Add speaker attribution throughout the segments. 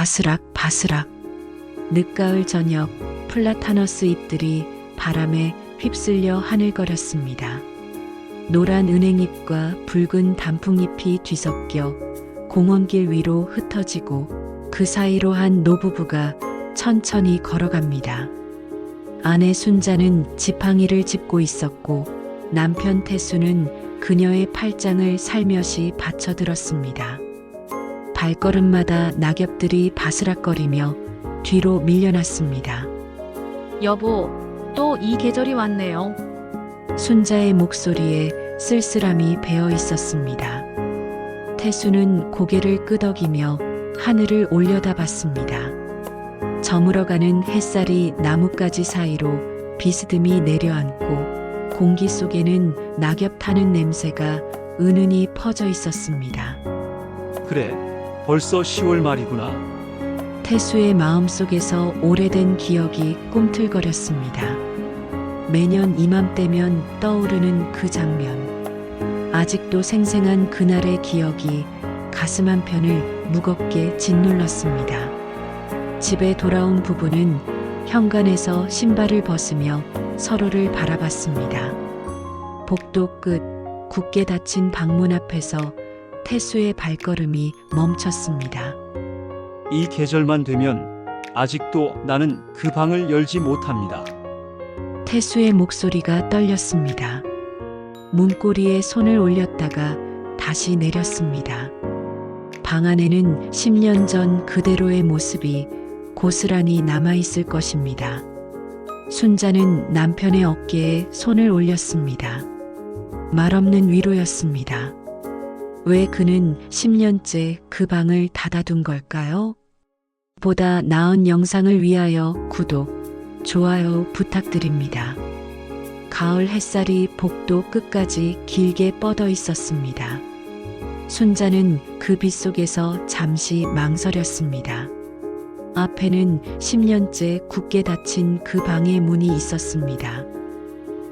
Speaker 1: 바스락 바스락. 늦가을 저녁 플라타너스 잎들이 바람에 휩쓸려 하늘거렸습니다. 노란 은행잎과 붉은 단풍잎이 뒤섞여 공원길 위로 흩어지고 그 사이로 한 노부부가 천천히 걸어갑니다. 아내 순자는 지팡이를 짚고 있었고 남편 태수는 그녀의 팔짱을 살며시 받쳐들었습니다. 발걸음마다 낙엽들이 바스락거리며 뒤로 밀려났습니다.
Speaker 2: 여보, 또 이 계절이 왔네요.
Speaker 1: 순자의 목소리에 쓸쓸함이 배어 있었습니다. 태수는 고개를 끄덕이며 하늘을 올려다 봤습니다. 저물어가는 햇살이 나뭇가지 사이로 비스듬히 내려앉고 공기 속에는 낙엽 타는 냄새가 은은히 퍼져 있었습니다.
Speaker 3: 그래, 벌써 10월 말이구나.
Speaker 1: 태수의 마음속에서 오래된 기억이 꿈틀거렸습니다. 매년 이맘때면 떠오르는 그 장면. 아직도 생생한 그날의 기억이 가슴 한편을 무겁게 짓눌렀습니다. 집에 돌아온 부부는 현관에서 신발을 벗으며 서로를 바라봤습니다. 복도 끝 굳게 닫힌 방문 앞에서 태수의 발걸음이 멈췄습니다.
Speaker 3: 이 계절만 되면 아직도 나는 그 방을 열지 못합니다.
Speaker 1: 태수의 목소리가 떨렸습니다. 문고리에 손을 올렸다가 다시 내렸습니다. 방 안에는 10년 전 그대로의 모습이 고스란히 남아있을 것입니다. 순자는 남편의 어깨에 손을 올렸습니다. 말없는 위로였습니다. 왜 그는 10년째 그 방을 닫아둔 걸까요? 보다 나은 영상을 위하여 구독, 좋아요 부탁드립니다. 가을 햇살이 복도 끝까지 길게 뻗어 있었습니다. 순자는 그 빛 속에서 잠시 망설였습니다. 앞에는 10년째 굳게 닫힌 그 방의 문이 있었습니다.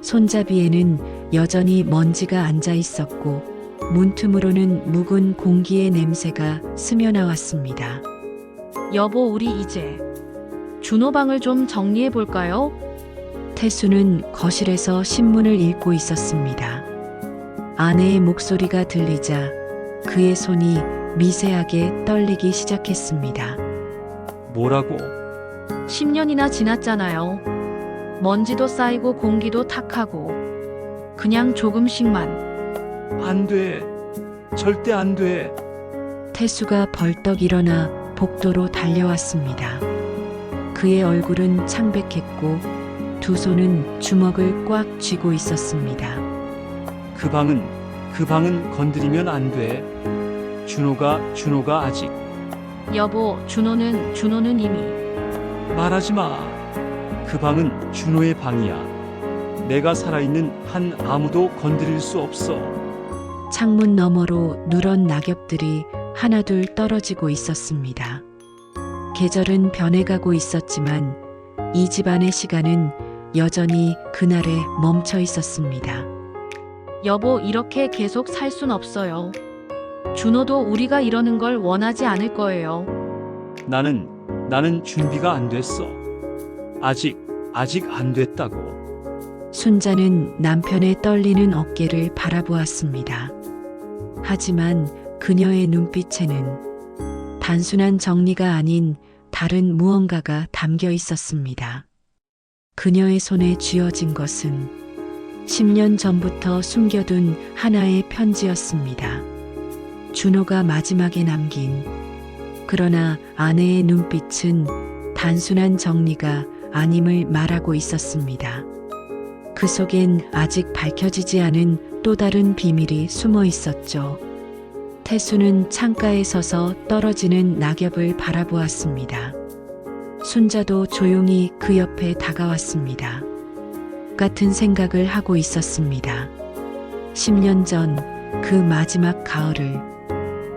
Speaker 1: 손잡이에는 여전히 먼지가 앉아 있었고 문틈으로는 묵은 공기의 냄새가 스며 나왔습니다.
Speaker 2: 여보, 우리 이제 준호 방을 좀 정리해 볼까요?
Speaker 1: 태수는 거실에서 신문을 읽고 있었습니다. 아내의 목소리가 들리자 그의 손이 미세하게 떨리기 시작했습니다.
Speaker 3: 뭐라고?
Speaker 2: 10년이나 지났잖아요. 먼지도 쌓이고 공기도 탁하고 그냥 조금씩만
Speaker 3: 안 돼. 절대 안 돼.
Speaker 1: 태수가 벌떡 일어나 복도로 달려왔습니다. 그의 얼굴은 창백했고 두 손은 주먹을 꽉 쥐고 있었습니다.
Speaker 3: 그 방은 그 방은 건드리면 안 돼. 준호가 준호가 아직
Speaker 2: 여보, 준호는 준호는 이미
Speaker 3: 말하지 마. 그 방은 준호의 방이야. 내가 살아있는 한 아무도 건드릴 수 없어.
Speaker 1: 창문 너머로 누런 낙엽들이 하나둘 떨어지고 있었습니다. 계절은 변해가고 있었지만 이 집안의 시간은 여전히 그날에 멈춰 있었습니다.
Speaker 2: 여보, 이렇게 계속 살 순 없어요. 준호도 우리가 이러는 걸 원하지 않을 거예요.
Speaker 3: 나는 나는 준비가 안 됐어. 아직 아직 안 됐다고.
Speaker 1: 순자는 남편의 떨리는 어깨를 바라보았습니다. 하지만 그녀의 눈빛에는 단순한 정리가 아닌 다른 무언가가 담겨 있었습니다. 그녀의 손에 쥐어진 것은 10년 전부터 숨겨둔 하나의 편지였습니다. 준호가 마지막에 남긴 그러나 아내의 눈빛은 단순한 정리가 아님을 말하고 있었습니다. 그 속엔 아직 밝혀지지 않은 또 다른 비밀이 숨어 있었죠. 태수는 창가에 서서 떨어지는 낙엽을 바라보았습니다. 순자도 조용히 그 옆에 다가왔습니다. 같은 생각을 하고 있었습니다. 10년 전 그 마지막 가을을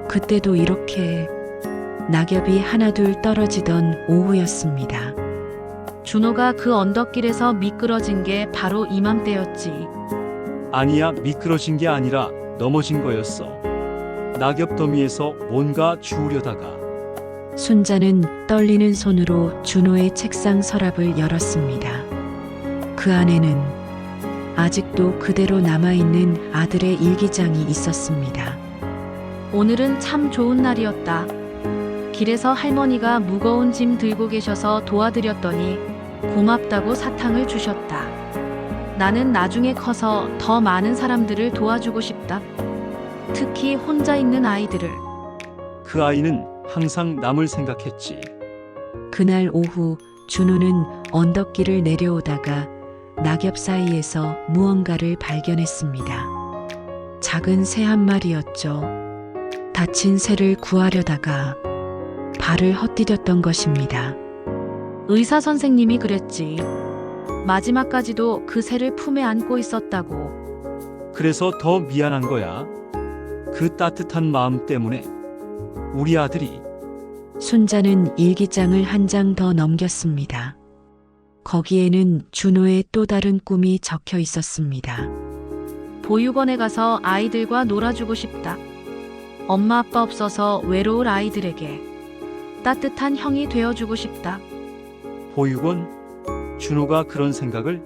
Speaker 1: 그때도 이렇게 낙엽이 하나둘 떨어지던 오후였습니다.
Speaker 2: 준호가 그 언덕길에서 미끄러진 게 바로 이맘때였지.
Speaker 3: 아니야 미끄러진 게 아니라 넘어진 거였어. 낙엽 더미에서 뭔가 주우려다가
Speaker 1: 순자는 떨리는 손으로 준호의 책상 서랍을 열었습니다. 그 안에는 아직도 그대로 남아있는 아들의 일기장이 있었습니다.
Speaker 2: 오늘은 참 좋은 날이었다. 길에서 할머니가 무거운 짐 들고 계셔서 도와드렸더니 고맙다고 사탕을 주셨다. 나는 나중에 커서 더 많은 사람들을 도와주고 싶다. 특히 혼자 있는 아이들을.
Speaker 3: 그 아이는 항상 남을 생각했지.
Speaker 1: 그날 오후 준호는 언덕길을 내려오다가 낙엽 사이에서 무언가를 발견했습니다. 작은 새 한 마리였죠. 다친 새를 구하려다가 발을 헛디뎠던 것입니다.
Speaker 2: 의사 선생님이 그랬지. 마지막까지도 그 새를 품에 안고 있었다고.
Speaker 3: 그래서 더 미안한 거야. 그 따뜻한 마음 때문에 우리 아들이
Speaker 1: 순자는 일기장을 한 장 더 넘겼습니다. 거기에는 준호의 또 다른 꿈이 적혀 있었습니다.
Speaker 2: 보육원에 가서 아이들과 놀아주고 싶다. 엄마 아빠 없어서 외로울 아이들에게 따뜻한 형이 되어주고 싶다.
Speaker 3: 보육원 준호가 그런 생각을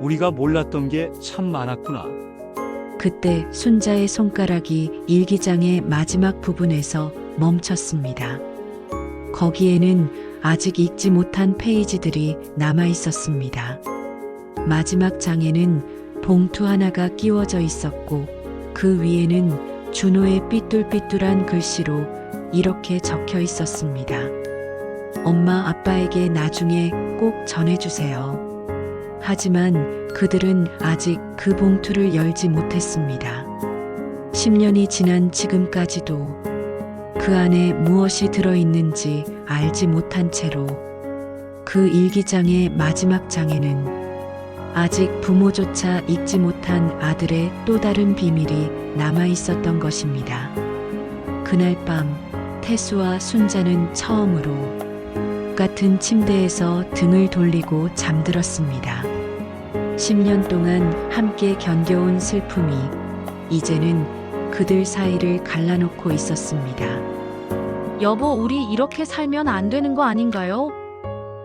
Speaker 3: 우리가 몰랐던 게 참 많았구나.
Speaker 1: 그때 순자의 손가락이 일기장의 마지막 부분에서 멈췄습니다. 거기에는 아직 읽지 못한 페이지들이 남아 있었습니다. 마지막 장에는 봉투 하나가 끼워져 있었고 그 위에는 준호의 삐뚤삐뚤한 글씨로 이렇게 적혀 있었습니다. 엄마 아빠에게 나중에 꼭 전해주세요. 하지만 그들은 아직 그 봉투를 열지 못했습니다. 10년이 지난 지금까지도 그 안에 무엇이 들어있는지 알지 못한 채로 그 일기장의 마지막 장에는 아직 부모조차 읽지 못한 아들의 또 다른 비밀이 남아 있었던 것입니다. 그날 밤 태수와 순자는 처음으로 같은 침대에서 등을 돌리고 잠들었습니다. 10년 동안 함께 견뎌온 슬픔이 이제는 그들 사이를 갈라놓고 있었습니다.
Speaker 2: 여보, 우리 이렇게 살면 안 되는 거 아닌가요?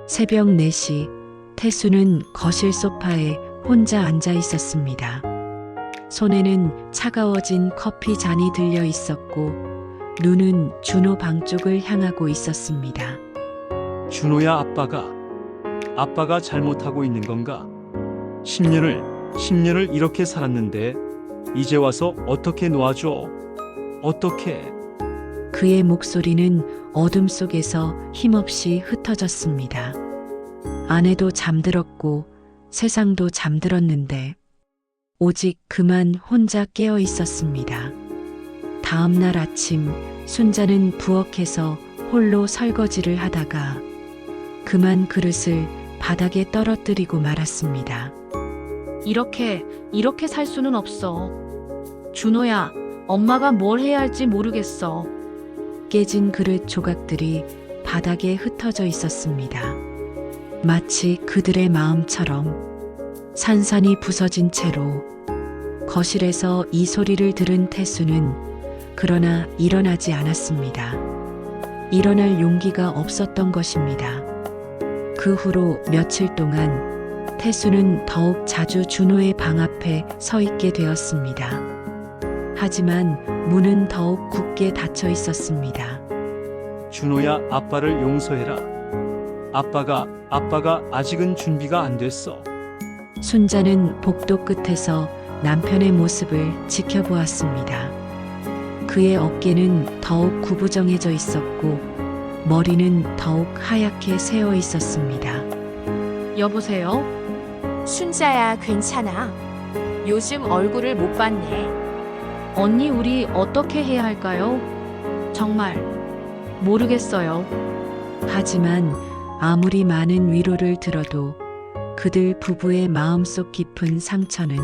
Speaker 1: 새벽 4시 태수는 거실 소파에 혼자 앉아 있었습니다. 손에는 차가워진 커피 잔이 들려 있었고 눈은 준호 방 쪽을 향하고 있었습니다.
Speaker 3: 준호야 아빠가 아빠가 잘못하고 있는 건가? 10년을 10년을 이렇게 살았는데 이제 와서 어떻게 놓아줘? 어떻게?
Speaker 1: 그의 목소리는 어둠 속에서 힘없이 흩어졌습니다. 아내도 잠들었고 세상도 잠들었는데 오직 그만 혼자 깨어 있었습니다. 다음 날 아침 순자는 부엌에서 홀로 설거지를 하다가 그만 그릇을 바닥에 떨어뜨리고 말았습니다.
Speaker 2: 이렇게, 이렇게 살 수는 없어. 준호야, 엄마가 뭘 해야 할지 모르겠어.
Speaker 1: 깨진 그릇 조각들이 바닥에 흩어져 있었습니다. 마치 그들의 마음처럼 산산이 부서진 채로 거실에서 이 소리를 들은 태수는 그러나 일어나지 않았습니다. 일어날 용기가 없었던 것입니다. 그 후로 며칠 동안 태수는 더욱 자주 준호의 방 앞에 서 있게 되었습니다. 하지만 문은 더욱 굳게 닫혀 있었습니다.
Speaker 3: 준호야 아빠를 용서해라. 아빠가 아빠가 아직은 준비가 안 됐어.
Speaker 1: 순자는 복도 끝에서 남편의 모습을 지켜보았습니다. 그의 어깨는 더욱 구부정해져 있었고 머리는 더욱 하얗게 새어 있었습니다.
Speaker 2: 여보세요?
Speaker 4: 순자야, 괜찮아. 요즘 얼굴을 못 봤네.
Speaker 2: 언니, 우리 어떻게 해야 할까요? 정말 모르겠어요.
Speaker 1: 하지만 아무리 많은 위로를 들어도 그들 부부의 마음속 깊은 상처는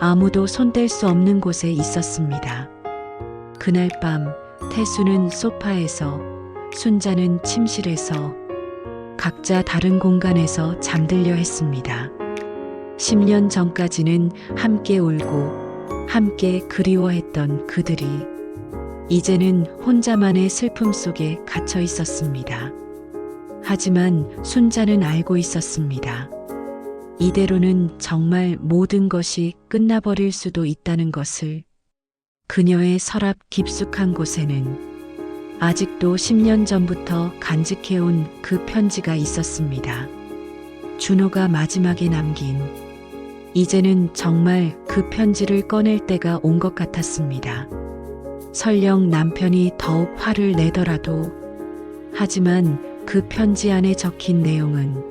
Speaker 1: 아무도 손댈 수 없는 곳에 있었습니다. 그날 밤 태수는 소파에서 순자는 침실에서 각자 다른 공간에서 잠들려 했습니다. 10년 전까지는 함께 울고 함께 그리워했던 그들이 이제는 혼자만의 슬픔 속에 갇혀 있었습니다. 하지만 순자는 알고 있었습니다. 이대로는 정말 모든 것이 끝나버릴 수도 있다는 것을 그녀의 서랍 깊숙한 곳에는 아직도 10년 전부터 간직해온 그 편지가 있었습니다. 준호가 마지막에 남긴 이제는 정말 그 편지를 꺼낼 때가 온 것 같았습니다. 설령 남편이 더욱 화를 내더라도 하지만 그 편지 안에 적힌 내용은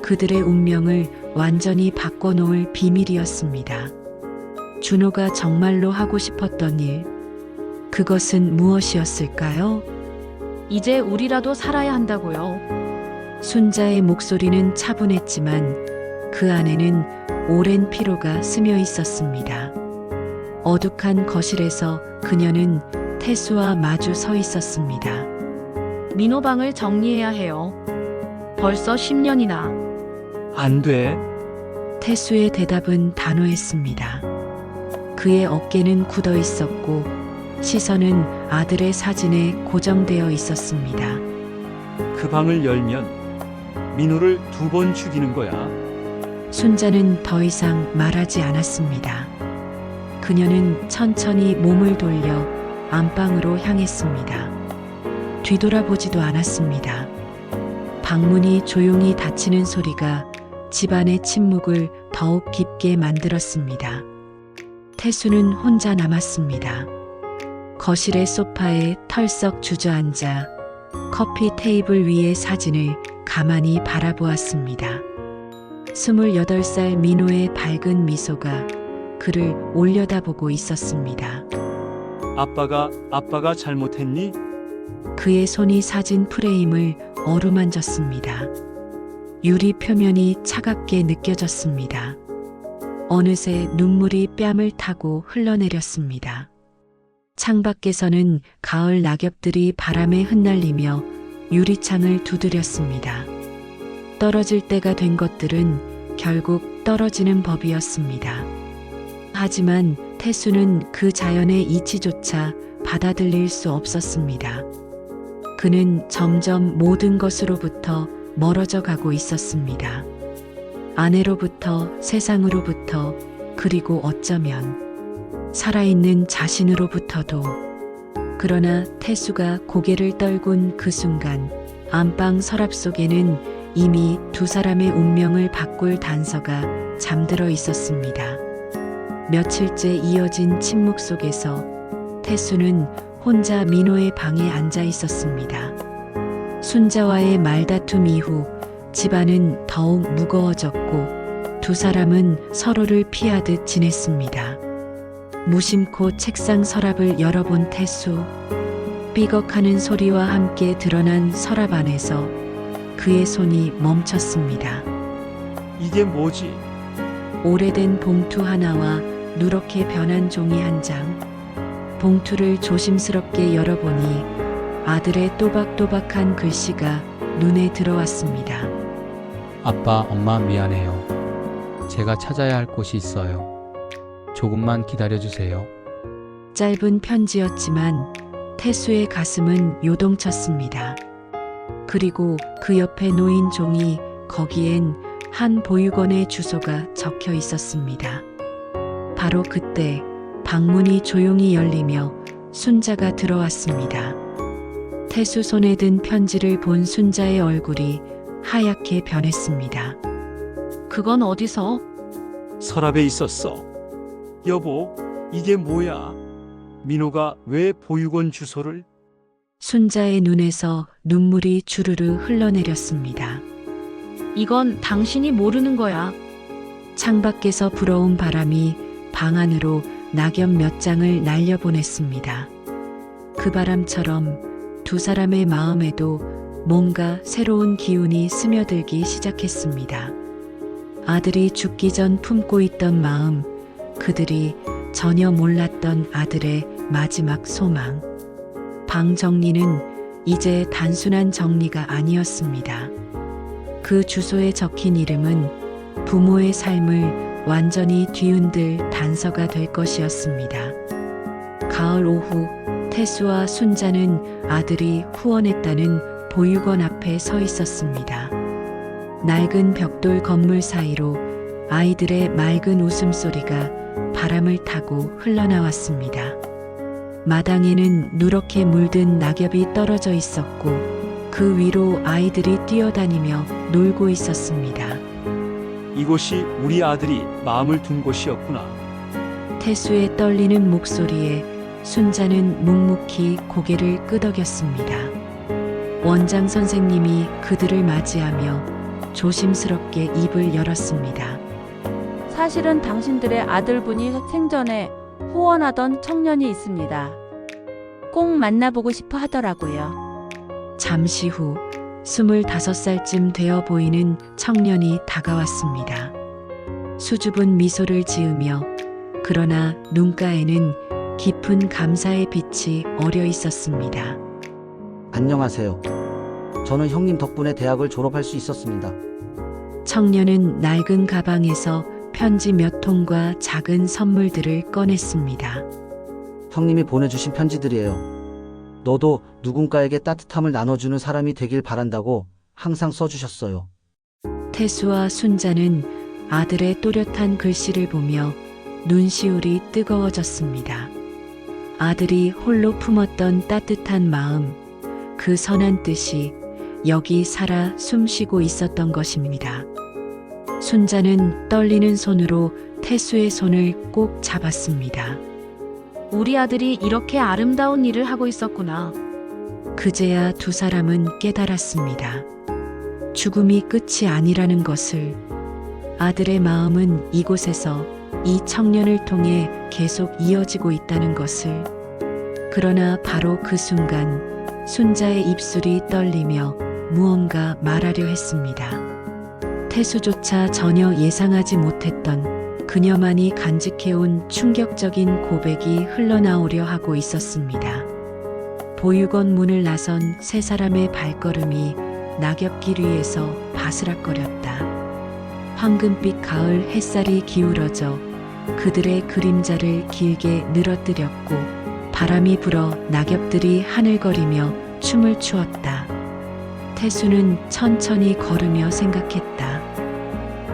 Speaker 1: 그들의 운명을 완전히 바꿔놓을 비밀이었습니다. 준호가 정말로 하고 싶었던 일, 그것은 무엇이었을까요?
Speaker 2: 이제 우리라도 살아야 한다고요.
Speaker 1: 순자의 목소리는 차분했지만 그 안에는 오랜 피로가 스며 있었습니다. 어둑한 거실에서 그녀는 태수와 마주 서 있었습니다.
Speaker 2: 민호방을 정리해야 해요. 벌써 10년이나.
Speaker 3: 안 돼.
Speaker 1: 태수의 대답은 단호했습니다. 그의 어깨는 굳어 있었고 시선은 아들의 사진에 고정되어 있었습니다.
Speaker 3: 그 방을 열면 민호를 두 번 죽이는 거야.
Speaker 1: 순자는 더 이상 말하지 않았습니다. 그녀는 천천히 몸을 돌려 안방으로 향했습니다. 뒤돌아보지도 않았습니다. 방문이 조용히 닫히는 소리가 집안의 침묵을 더욱 깊게 만들었습니다. 태수는 혼자 남았습니다. 거실의 소파에 털썩 주저앉아 커피 테이블 위의 사진을 가만히 바라보았습니다. 28살 민호의 밝은 미소가 그를 올려다보고 있었습니다.
Speaker 3: 아빠가 아빠가 잘못했니?
Speaker 1: 그의 손이 사진 프레임을 어루만졌습니다. 유리 표면이 차갑게 느껴졌습니다. 어느새 눈물이 뺨을 타고 흘러내렸습니다. 창밖에서는 가을 낙엽들이 바람에 흩날리며 유리창을 두드렸습니다. 떨어질 때가 된 것들은 결국 떨어지는 법이었습니다. 하지만 태수는 그 자연의 이치조차 받아들일 수 없었습니다. 그는 점점 모든 것으로부터 멀어져 가고 있었습니다. 아내로부터 세상으로부터 그리고 어쩌면 살아있는 자신으로부터도 그러나 태수가 고개를 떨군 그 순간 안방 서랍 속에는 이미 두 사람의 운명을 바꿀 단서가 잠들어 있었습니다. 며칠째 이어진 침묵 속에서 태수는 혼자 민호의 방에 앉아 있었습니다. 순자와의 말다툼 이후 집안은 더욱 무거워졌고 두 사람은 서로를 피하듯 지냈습니다. 무심코 책상 서랍을 열어본 태수. 삐걱하는 소리와 함께 드러난 서랍 안에서 그의 손이 멈췄습니다.
Speaker 3: 이게 뭐지?
Speaker 1: 오래된 봉투 하나와 누렇게 변한 종이 한 장. 봉투를 조심스럽게 열어보니 아들의 또박또박한 글씨가 눈에 들어왔습니다.
Speaker 5: 아빠, 엄마 미안해요. 제가 찾아야 할 곳이 있어요. 조금만 기다려 주세요.
Speaker 1: 짧은 편지였지만 태수의 가슴은 요동쳤습니다. 그리고 그 옆에 놓인 종이 거기엔 한 보육원의 주소가 적혀 있었습니다. 바로 그때 방문이 조용히 열리며 순자가 들어왔습니다. 태수 손에 든 편지를 본 순자의 얼굴이 하얗게 변했습니다.
Speaker 2: 그건 어디서?
Speaker 3: 서랍에 있었어. 여보, 이게 뭐야? 민호가 왜 보육원 주소를?
Speaker 1: 순자의 눈에서 눈물이 주르르 흘러내렸습니다.
Speaker 2: 이건 당신이 모르는 거야.
Speaker 1: 창밖에서 불어온 바람이 방 안으로 낙엽 몇 장을 날려보냈습니다. 그 바람처럼 두 사람의 마음에도 뭔가 새로운 기운이 스며들기 시작했습니다. 아들이 죽기 전 품고 있던 마음, 그들이 전혀 몰랐던 아들의 마지막 소망. 방 정리는 이제 단순한 정리가 아니었습니다. 그 주소에 적힌 이름은 부모의 삶을 완전히 뒤흔들 단서가 될 것이었습니다. 가을 오후 태수와 순자는 아들이 후원했다는 보육원 앞에 서 있었습니다. 낡은 벽돌 건물 사이로 아이들의 맑은 웃음소리가 바람을 타고 흘러나왔습니다. 마당에는 누렇게 물든 낙엽이 떨어져 있었고 그 위로 아이들이 뛰어다니며 놀고 있었습니다.
Speaker 3: 이곳이 우리 아들이 마음을 둔 곳이었구나.
Speaker 1: 태수의 떨리는 목소리에 순자는 묵묵히 고개를 끄덕였습니다. 원장 선생님이 그들을 맞이하며 조심스럽게 입을 열었습니다.
Speaker 6: 사실은 당신들의 아들분이 생전에 후원하던 청년이 있습니다. 꼭 만나보고 싶어 하더라고요.
Speaker 1: 잠시 후 25살쯤 되어 보이는 청년이 다가왔습니다. 수줍은 미소를 지으며 그러나 눈가에는 깊은 감사의 빛이 어려 있었습니다.
Speaker 7: 안녕하세요. 저는 형님 덕분에 대학을 졸업할 수 있었습니다.
Speaker 1: 청년은 낡은 가방에서 편지 몇 통과 작은 선물들을 꺼냈습니다.
Speaker 7: 형님이 보내주신 편지들이에요. 너도 누군가에게 따뜻함을 나눠주는 사람이 되길 바란다고 항상 써주셨어요.
Speaker 1: 태수와 순자는 아들의 또렷한 글씨를 보며 눈시울이 뜨거워졌습니다. 아들이 홀로 품었던 따뜻한 마음, 그 선한 뜻이 여기 살아 숨쉬고 있었던 것입니다. 순자는 떨리는 손으로 태수의 손을 꼭 잡았습니다.
Speaker 2: 우리 아들이 이렇게 아름다운 일을 하고 있었구나.
Speaker 1: 그제야 두 사람은 깨달았습니다. 죽음이 끝이 아니라는 것을 아들의 마음은 이곳에서 이 청년을 통해 계속 이어지고 있다는 것을 그러나 바로 그 순간 순자의 입술이 떨리며 무언가 말하려 했습니다. 태수조차 전혀 예상하지 못했던 그녀만이 간직해온 충격적인 고백이 흘러나오려 하고 있었습니다. 보육원 문을 나선 세 사람의 발걸음이 낙엽길 위에서 바스락거렸다. 황금빛 가을 햇살이 기울어져 그들의 그림자를 길게 늘어뜨렸고 바람이 불어 낙엽들이 하늘거리며 춤을 추었다. 태수는 천천히 걸으며 생각했다.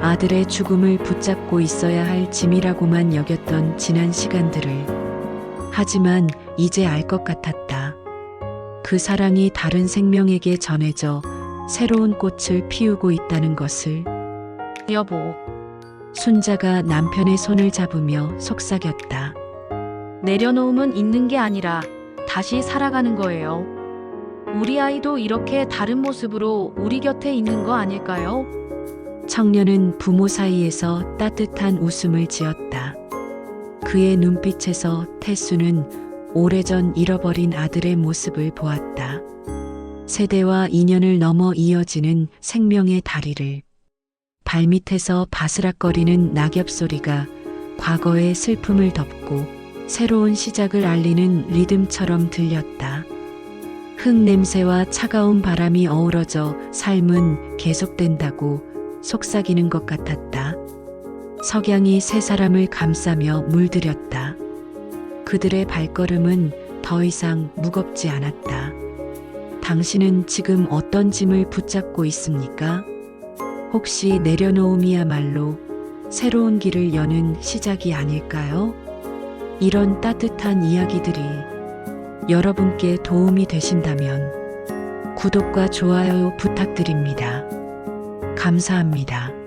Speaker 1: 아들의 죽음을 붙잡고 있어야 할 짐이라고만 여겼던 지난 시간들을. 하지만 이제 알 것 같았다. 그 사랑이 다른 생명에게 전해져 새로운 꽃을 피우고 있다는 것을
Speaker 2: 여보,
Speaker 1: 순자가 남편의 손을 잡으며 속삭였다.
Speaker 2: 내려놓음은 있는 게 아니라 다시 살아가는 거예요. 우리 아이도 이렇게 다른 모습으로 우리 곁에 있는 거 아닐까요?
Speaker 1: 청년은 부모 사이에서 따뜻한 웃음을 지었다. 그의 눈빛에서 태수는 오래전 잃어버린 아들의 모습을 보았다. 세대와 인연을 넘어 이어지는 생명의 다리를 발밑에서 바스락거리는 낙엽 소리가 과거의 슬픔을 덮고 새로운 시작을 알리는 리듬처럼 들렸다. 흙 냄새와 차가운 바람이 어우러져 삶은 계속된다고 속삭이는 것 같았다. 석양이 세 사람을 감싸며 물들였다. 그들의 발걸음은 더 이상 무겁지 않았다. 당신은 지금 어떤 짐을 붙잡고 있습니까? 혹시 내려놓음이야말로 새로운 길을 여는 시작이 아닐까요? 이런 따뜻한 이야기들이 여러분께 도움이 되신다면 구독과 좋아요 부탁드립니다. 감사합니다.